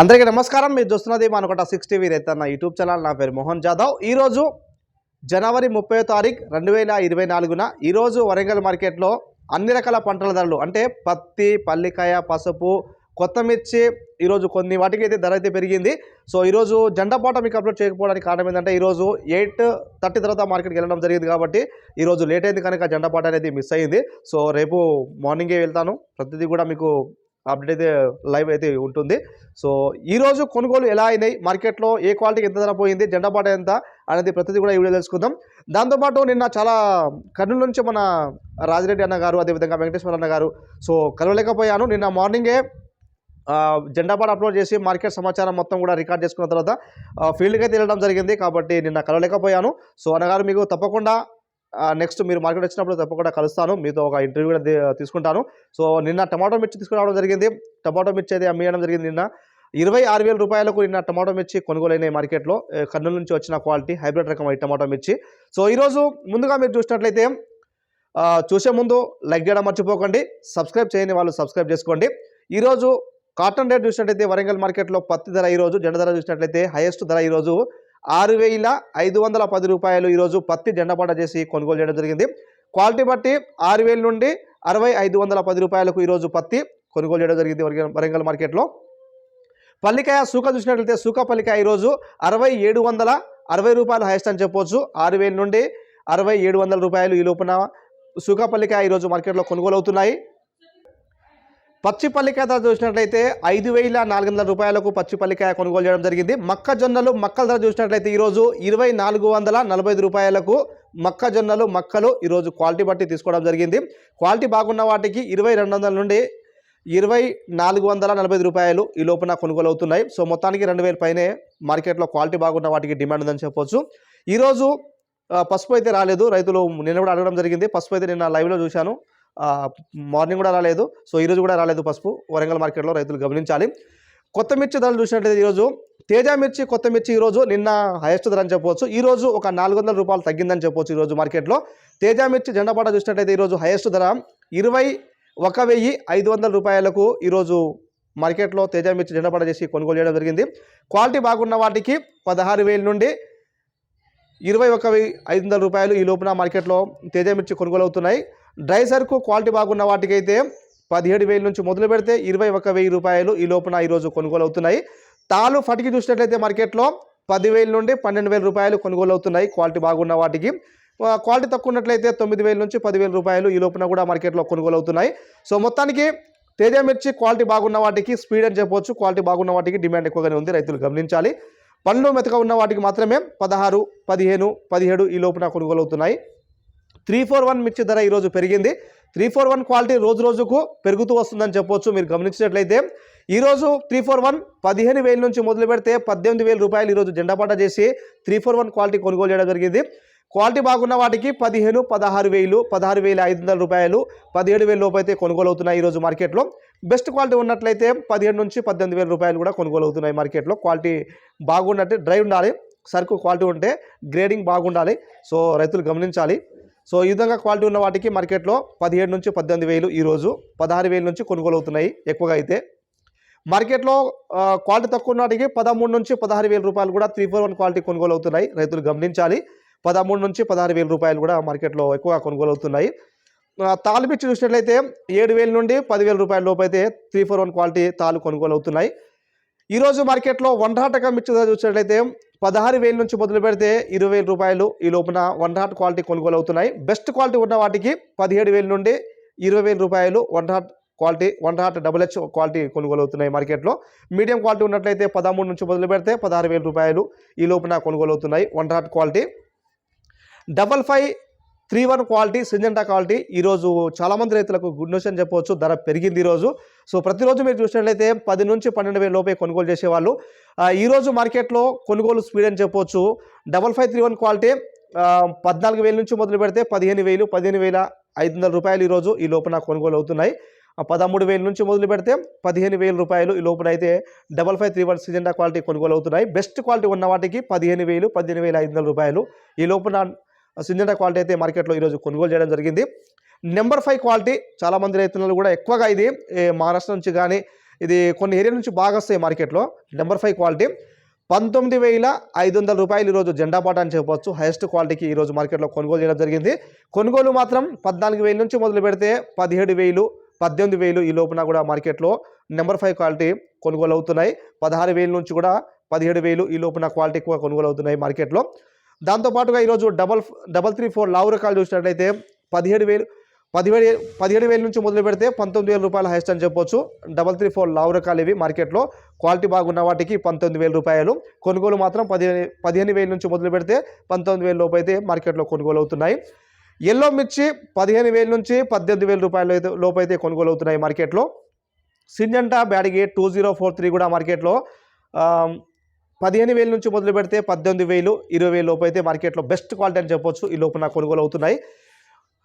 అందరికీ నమస్కారం. మీరు చూస్తున్నది మనకొట సిక్స్ టీవీ రైతన్న యూట్యూబ్ ఛానల్. నా పేరు మోహన్ జాదవ్. ఈరోజు జనవరి ముప్పై తారీఖు రెండు వేల ఇరవై నాలుగున ఈరోజు వరంగల్ మార్కెట్లో అన్ని రకాల పంటల ధరలు అంటే పత్తి పల్లికాయ పసుపు కొత్త మిర్చి ఈరోజు కొన్ని వాటికి అయితే ధర అయితే పెరిగింది. సో ఈరోజు జెండా పాట మీకు అప్లోడ్ చేయకపోవడానికి కారణం ఏంటంటే ఈరోజు ఎయిట్ థర్టీ తర్వాత మార్కెట్కి వెళ్ళడం జరిగింది కాబట్టి ఈరోజు లేట్ అయింది కనుక జెండా పాట అనేది మిస్ అయ్యింది సో రేపు మార్నింగే వెళ్తాను. ప్రతిదీ కూడా మీకు అప్డేట్ అయితే లైవ్ అయితే ఉంటుంది. సో ఈరోజు కొనుగోలు ఎలా అయినాయి? మార్కెట్లో ఏ క్వాలిటీకి ఎంత ధర పోయింది? జెండా పాట ఎంత? అనేది ప్రతిదీ కూడా ఈ వీడియో తెలుసుకుందాం. దాంతోపాటు నిన్న చాలా కర్నూలు నుంచి మన రాజిరెడ్డి అన్న గారు అదేవిధంగా వెంకటేశ్వర అన్న గారు సో కలవలేకపోయాను. నిన్న మార్నింగే జెండాపాట అప్లోడ్ చేసి మార్కెట్ సమాచారం మొత్తం కూడా రికార్డ్ చేసుకున్న తర్వాత ఫీల్డ్కి అయితే వెళ్ళడం జరిగింది. కాబట్టి నిన్న కలవలేకపోయాను. సో అన్నగారు మీకు తప్పకుండా నెక్స్ట్ మీరు మార్కెట్ వచ్చినప్పుడు తప్పకుండా కలుస్తాను. మీతో ఒక ఇంటర్వ్యూ కూడా తీసుకుంటాను. సో నిన్న టమాటో మిర్చి తీసుకురావడం జరిగింది. టమాటో మిర్చి అయితే అమ్మేయడం జరిగింది నిన్న. ఇరవై ఆరు వేల రూపాయలకు నిన్న టమాటో మిర్చి కొనుగోలైనాయి మార్కెట్లో. కర్నూలు నుంచి వచ్చిన క్వాలిటీ హైబ్రిడ్ రకం టమాటో మిర్చి. సో ఈరోజు ముందుగా మీరు చూసినట్లయితే చూసే ముందు లైక్ చేయడం మర్చిపోకండి. సబ్స్క్రైబ్ చేయని వాళ్ళు సబ్స్క్రైబ్ చేసుకోండి. ఈరోజు కాటన్ రేట్ చూసినట్లయితే వరంగల్ మార్కెట్లో పత్తి ధర ఈరోజు జెండ ధర చూసినట్లయితే హైయెస్ట్ ధర ఈరోజు ఆరు వేల ఐదు వందల పది రూపాయలు ఈరోజు పత్తి జెండపాట చేసి కొనుగోలు చేయడం జరిగింది. క్వాలిటీ బట్టి ఆరు వేల నుండి అరవై ఐదు వందల పది రూపాయలకు ఈరోజు పత్తి కొనుగోలు చేయడం జరిగింది వరంగల్- మార్కెట్లో. పల్లికాయ సూక చూసినట్లయితే సూక పల్లికాయ ఈరోజు అరవై ఏడు వందల అరవై రూపాయలు హైయెస్ట్ అని చెప్పొచ్చు. ఆరు వేల నుండి అరవై ఏడు వందల రూపాయలు ఈ లోపున సూకపల్లికాయ ఈరోజు మార్కెట్లో కొనుగోలు అవుతున్నాయి. పచ్చి పల్లికాయ ధర చూసినట్లయితే ఐదు వేల నాలుగు వందల రూపాయలకు పచ్చి పల్లికాయ కొనుగోలు చేయడం జరిగింది. మొక్కజొన్నలు మక్కల ధర చూసినట్లయితే ఈరోజు ఇరవై నాలుగు వందల నలభై ఐదు రూపాయలకు మొక్కజొన్నలు మక్కలు ఈరోజు క్వాలిటీ బట్టి తీసుకోవడం జరిగింది. క్వాలిటీ బాగున్న వాటికి ఇరవై రెండు వందల నుండి ఇరవై నాలుగు వందల నలభై ఐదు రూపాయలు ఈ లోపున కొనుగోలు అవుతున్నాయి. సో మొత్తానికి రెండు వేల పైనే మార్కెట్లో క్వాలిటీ బాగున్న వాటికి డిమాండ్ ఉందని చెప్పొచ్చు. ఈరోజు పసుపు అయితే రాలేదు. రైతులు నిన్న కూడా అడగడం జరిగింది. పసుపు అయితే నిన్న లైవ్లో చూశాను. మార్నింగ్ కూడా రాలేదు. సో ఈరోజు కూడా రాలేదు పసుపు. వరంగల్ మార్కెట్లో రైతులు గమనించాలి. కొత్త మిర్చి ధరలు చూసినట్లయితే ఈరోజు తేజ మిర్చి కొత్త మిర్చి ఈరోజు నిన్న హైయెస్ట్ ధర అని చెప్పవచ్చు. ఈరోజు ఒక నాలుగు వందల రూపాయలు తగ్గిందని చెప్పవచ్చు ఈరోజు మార్కెట్లో. తేజ మిర్చి జెండపాట చూసినట్లయితే ఈరోజు హైయెస్ట్ ధర ఇరవై ఒక వెయ్యి ఐదు వందల రూపాయలకు ఈరోజు మార్కెట్లో తేజ మిర్చి జెండపాట చేసి కొనుగోలు చేయడం జరిగింది. క్వాలిటీ బాగున్న వాటికి పదహారు వేల నుండి ఇరవై ఒక వెయ్యి ఐదు వందల రూపాయలు ఈ లోపున మార్కెట్లో తేజ మిర్చి కొనుగోలు అవుతున్నాయి. డ్రై సరుకు క్వాలిటీ బాగున్న వాటికైతే పదిహేడు వేల నుంచి మొదలు పెడితే ఇరవై ఒక వెయ్యి రూపాయలు ఈ లోపున ఈరోజు కొనుగోలు అవుతున్నాయి తాలు ఫటికి చూసినట్లయితే మార్కెట్లో పదివేల నుండి పన్నెండు వేల రూపాయలు కొనుగోలు అవుతున్నాయి క్వాలిటీ బాగున్న వాటికి. క్వాలిటీ తక్కువ ఉన్నట్లయితే తొమ్మిది వేల నుంచి పదివేల రూపాయలు ఈ లోపున కూడా మార్కెట్లో కొనుగోలు అవుతున్నాయి సో మొత్తానికి తేజ మిర్చి క్వాలిటీ బాగున్న వాటికి స్పీడ్ అని చెప్పొచ్చు. క్వాలిటీ బాగున్న వాటికి డిమాండ్ ఎక్కువగానే ఉంది రైతులు గమనించాలి. పండ్లు మెతక ఉన్న వాటికి మాత్రమే పదహారు పదిహేను పదిహేడు ఈ లోపున కొనుగోలు అవుతున్నాయి త్రీ ఫోర్ వన్ మిర్చి ధర ఈరోజు పెరిగింది. త్రీ ఫోర్ వన్ క్వాలిటీ రోజు రోజుకు పెరుగుతూ వస్తుందని చెప్పొచ్చు మీరు గమనించినట్లయితే. ఈరోజు త్రీ ఫోర్ వన్ పదిహేను వేల నుంచి మొదలు పెడితే పద్దెనిమిది వేల రూపాయలు ఈరోజు జెండాపాట చేసి త్రీ ఫోర్ వన్ క్వాలిటీ కొనుగోలు చేయడం జరిగింది. క్వాలిటీ బాగున్న వాటికి పదిహేను పదహారు వేలు పదహారు వేల ఐదు వందల రూపాయలు పదిహేడు వేల లోపు అయితే కొనుగోలు అవుతున్నాయి ఈరోజు మార్కెట్లో. బెస్ట్ క్వాలిటీ ఉన్నట్లయితే పదిహేడు నుంచి పద్దెనిమిది వేల రూపాయలు కూడా కొనుగోలు అవుతున్నాయి మార్కెట్లో. క్వాలిటీ బాగున్నట్టు డ్రై ఉండాలి సరుకు క్వాలిటీ ఉంటే గ్రేడింగ్ బాగుండాలి. సో రైతులు గమనించాలి. సో ఈ విధంగా క్వాలిటీ ఉన్న వాటికి మార్కెట్లో పదిహేడు నుంచి పద్దెనిమిది వేలు ఈరోజు పదహారు వేల నుంచి కొనుగోలు అవుతున్నాయి ఎక్కువగా అయితే. మార్కెట్లో క్వాలిటీ తక్కువ ఉన్న వాటికి పదమూడు నుంచి పదహారు వేల రూపాయలు కూడా త్రీ ఫోర్ వన్ క్వాలిటీ కొనుగోలు అవుతున్నాయి రైతులు గమనించాలి. పదమూడు నుంచి పదహారు వేల రూపాయలు కూడా మార్కెట్లో ఎక్కువగా కొనుగోలు అవుతున్నాయి ఆ, తాలు చూసినట్లయితే ఏడు వేల నుండి పదివేల రూపాయల లోపు అయితే త్రీ ఫోర్ వన్ క్వాలిటీ తాలు కొనుగోలు అవుతున్నాయి ఈరోజు మార్కెట్లో వండ్రాటకం మిర్చి చూసినట్లయితే పదహారు వేల నుంచి మొదలు పెడితే ఇరవై వేల రూపాయలు ఈ లోపున వన్ హాట్ క్వాలిటీ కొనుగోలు అవుతున్నాయి. బెస్ట్ క్వాలిటీ ఉన్న వాటికి పదిహేడు వేల నుండి ఇరవై వేల రూపాయలు one hot quality one hot double H quality కొనుగోలు అవుతున్నాయి మార్కెట్లో. మీడియం క్వాలిటీ ఉన్నట్లయితే పదమూడు నుంచి మొదలు పెడితే పదహారు వేల రూపాయలు ఈ లోపున కొనుగోలు అవుతున్నాయి one hot quality. Double five three one quality Syngenta quality. ఈరోజు చాలామంది రైతులకు గుడ్ న్యూస్ అని చెప్పవచ్చు. ధర పెరిగింది ఈరోజు. సో ప్రతిరోజు మీరు చూసినట్లయితే పది నుంచి పన్నెండు వేల లోపే కొనుగోలు చేసేవాళ్ళు. ఈరోజు మార్కెట్లో కొనుగోలు స్పీడ్ అని చెప్పవచ్చు double five three one quality పద్నాలుగు వేల నుంచి మొదలు పెడితే పదిహేను వేలు పదిహేను వేల ఐదు వందల రూపాయలు ఈరోజు ఈ లోపల కొనుగోలు అవుతున్నాయి. ఆ, పదమూడు వేల నుంచి మొదలు పెడితే పదిహేను వేల రూపాయలు ఈ లోపల అయితే double five three one Syngenta quality కొనుగోలు అవుతున్నాయి. బెస్ట్ క్వాలిటీ ఉన్న వాటికి పదిహేను వేలు పదిహేను వేల ఐదు వందల రూపాయలు ఈ లోపల సింజెంటా క్వాలిటీ అయితే మార్కెట్లో ఈరోజు కొనుగోలు చేయడం జరిగింది. నెంబర్ ఫైవ్ క్వాలిటీ చాలామంది రైతులు కూడా ఎక్కువగా ఇది మహారాష్ట్ర నుంచి కానీ ఇది కొన్ని ఏరియా నుంచి బాగా వస్తాయి మార్కెట్లో. నెంబర్ ఫైవ్ క్వాలిటీ పంతొమ్మిది వేల ఐదు వందల రూపాయలు ఈరోజు జెండా పాట అని చెప్పవచ్చు హైయెస్ట్ క్వాలిటీకి ఈరోజు మార్కెట్లో కొనుగోలు చేయడం జరిగింది. కొనుగోలు మాత్రం పద్నాలుగు వేల నుంచి మొదలు పెడితే పదిహేడు వేలు పద్దెనిమిది వేలు ఈ లోపున కూడా మార్కెట్లో నెంబర్ ఫైవ్ క్వాలిటీ కొనుగోలు అవుతున్నాయి. పదహారు వేల నుంచి కూడా పదిహేడు వేలు ఈ లోపున క్వాలిటీ ఎక్కువ కొనుగోలు అవుతున్నాయి మార్కెట్లో. దాంతోపాటుగా ఈరోజు డబల్ డబల్ త్రీ ఫోర్ లావు రకాలు చూసినట్లయితే పదిహేడు వేలు పదిహేడు పదిహేడు వేల నుంచి మొదలు పెడితే పంతొమ్మిది వేల రూపాయలు హైస్ట్ అని చెప్పొచ్చు. డబల్ త్రీ ఫోర్ లావు రకాలు ఇవి మార్కెట్లో. క్వాలిటీ బాగున్న వాటికి పంతొమ్మిది వేల రూపాయలు. కొనుగోలు మాత్రం పదిహేను పదిహేను వేల నుంచి మొదలు పెడితే పంతొమ్మిది వేల లోపు అయితే మార్కెట్లో కొనుగోలు అవుతున్నాయి. ఎల్లో మిర్చి పదిహేను వేల నుంచి పద్దెనిమిది వేల రూపాయలు అయితే లోపు అయితే కొనుగోలు అవుతున్నాయి మార్కెట్లో. Syngenta Byadagi two zero four three కూడా మార్కెట్లో పదిహేను వేల నుంచి మొదలు పెడితే పద్దెనిమిది వేలు ఇరవై వేలు లోపు అయితే మార్కెట్లో బెస్ట్ క్వాలిటీ అని చెప్పొచ్చు. ఈ లోపున కొనుగోలు అవుతున్నాయి.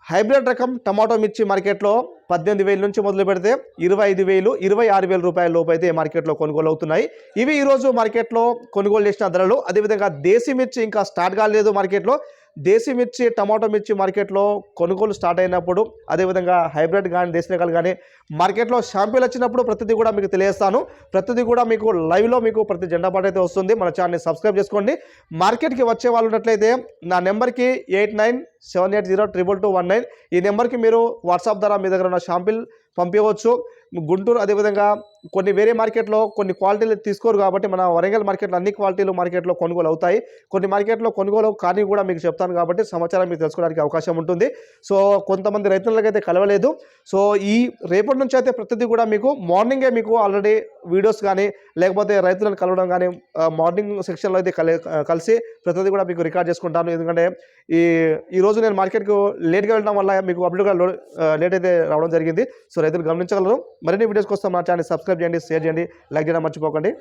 హైబ్రిడ్ రకం టమాటో మిర్చి మార్కెట్లో పద్దెనిమిది వేల నుంచి మొదలు పెడితే ఇరవై ఐదు వేలు ఇరవై ఆరు వేల రూపాయల లోపు అయితే మార్కెట్లో కొనుగోలు అవుతున్నాయి. ఇవి ఈరోజు మార్కెట్లో కొనుగోలు చేసిన ధరలు అదేవిధంగా దేశీ మిర్చి ఇంకా స్టార్ట్ కాలేదు మార్కెట్లో. దేశీ మిర్చి టమాటో మిర్చి మార్కెట్లో కొనుగోలు స్టార్ట్ అయినప్పుడు అదేవిధంగా హైబ్రిడ్ కానీ దేశీ రకాలు కానీ మార్కెట్లో షాంపీలు వచ్చినప్పుడు ప్రతిదీ కూడా మీకు తెలియస్తాను ప్రతిదీ కూడా మీకు లైవ్లో మీకు ప్రతి జెండా పాట అయితే వస్తుంది. మన ఛానల్ని సబ్స్క్రైబ్ చేసుకోండి. మార్కెట్కి వచ్చే వాళ్ళు ఉన్నట్లయితే నా నెంబర్కి eight nine seven eight zero triple two one nine. ఈ నెంబర్కి మీరు వాట్సాప్ ద్వారా మీ దగ్గర ఉన్న షాంపిల్ పంపించవచ్చు. గుంటూరు అదేవిధంగా కొన్ని వేరే మార్కెట్లో కొన్ని క్వాలిటీలు తీసుకోరు కాబట్టి మన వరంగల్ మార్కెట్లో అన్ని క్వాలిటీలు మార్కెట్లో కొనుగోలు అవుతాయి. కొన్ని మార్కెట్లో కొనుగోలు కానీ కూడా మీకు చెప్తాను కాబట్టి సమాచారం మీకు తెలుసుకోవడానికి అవకాశం ఉంటుంది. సో కొంతమంది రైతులకైతే కలవలేదు. సో ఈ రేపటి నుంచి అయితే ప్రతిదీ కూడా మీకు మార్నింగే మీకు ఆల్రెడీ వీడియోస్ కానీ లేకపోతే రైతులను కలవడం కానీ మార్నింగ్ సెక్షన్లో అయితే కలి కలిసి ప్రతిదీ కూడా మీకు రికార్డ్ చేసుకుంటాను. ఎందుకంటే ఈ ఈరోజు నేను మార్కెట్కు లేట్గా వెళ్ళడం వల్ల మీకు అప్డేట్గా లేట్ అయితే రావడం జరిగింది. సో రైతులు గమనించగలరు. మరిన్ని వీడియోస్ కోసం మా ఛానల్ సబ్స్క్రైబ్ చేయండి షేర్ చేయండి లైక్ చేయడం మర్చిపోకండి.